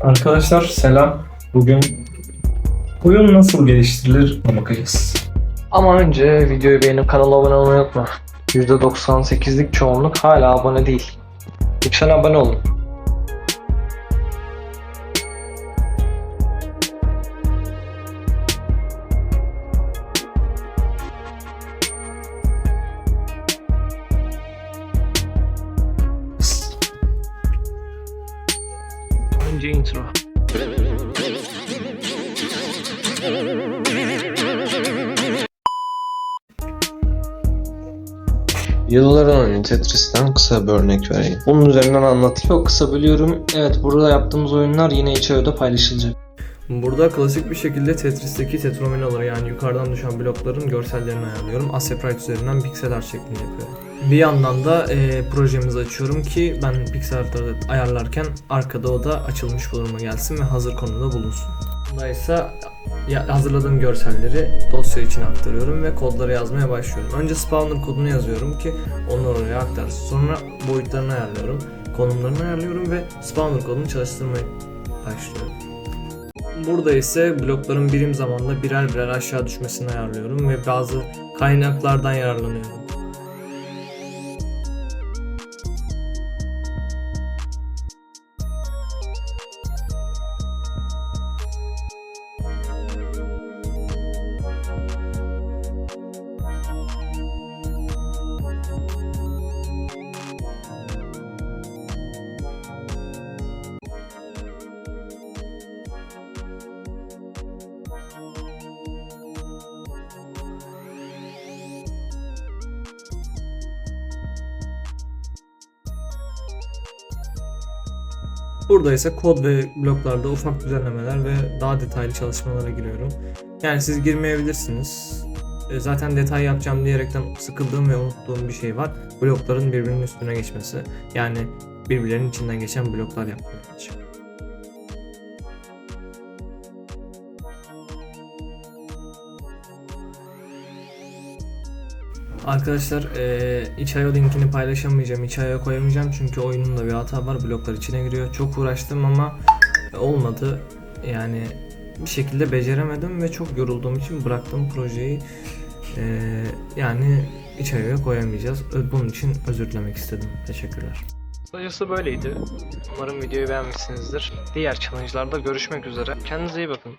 Arkadaşlar selam. Bugün oyun nasıl geliştirilir bakacağız. Ama önce videoyu beğenip kanala abone olmayı unutma. %98'lik çoğunluk hala abone değil. Lütfen abone olun. Önce intro. Yılların önce Tetris'ten kısa bir örnek vereyim. Bunun üzerinden anlatayım. Çok kısa bölüyorum. Evet burada yaptığımız oyunlar yine içeride paylaşılacak. Burada klasik bir şekilde Tetris'teki tetrominaları yani yukarıdan düşen blokların görsellerini ayarlıyorum. Asseprite üzerinden piksel art şeklinde yapıyorum. Bir yandan da e, projemizi açıyorum ki ben artları ayarlarken arkada o da açılmış bulunuma gelsin ve hazır konuda bulunsun. Bunda ise hazırladığım görselleri dosya içine aktarıyorum ve kodları yazmaya başlıyorum. Önce spawner kodunu yazıyorum ki onlar oraya aktarsın. Sonra boyutlarını ayarlıyorum, konumlarını ayarlıyorum ve spawner kodunu çalıştırmaya başlıyorum. Burada ise blokların birim zamanda birer birer aşağı düşmesini ayarlıyorum ve bazı kaynaklardan yararlanıyorum. Burada ise kod ve bloklarda ufak düzenlemeler ve daha detaylı çalışmalara giriyorum. Yani siz girmeyebilirsiniz. E, Zaten detay yapacağım diyerekten sıkıldığım ve unuttuğum bir şey var. Blokların birbirinin üstüne geçmesi. Yani birbirlerinin içinden geçen bloklar yapmaya çalışıyorum. Arkadaşlar eee itch.io linkini paylaşamayacağım, itch.io'ya koyamayacağım çünkü oyunun da bir hata var, bloklar içine giriyor. Çok uğraştım ama olmadı. Yani bir şekilde beceremedim ve çok yorulduğum için bıraktım projeyi. Eee, yani itch.io'ya koyamayacağız. Bunun için özür dilemek istedim. Teşekkürler. Kısacası böyleydi. Umarım videoyu beğenmişsinizdir. Diğer challenge'larda görüşmek üzere. Kendinize iyi bakın.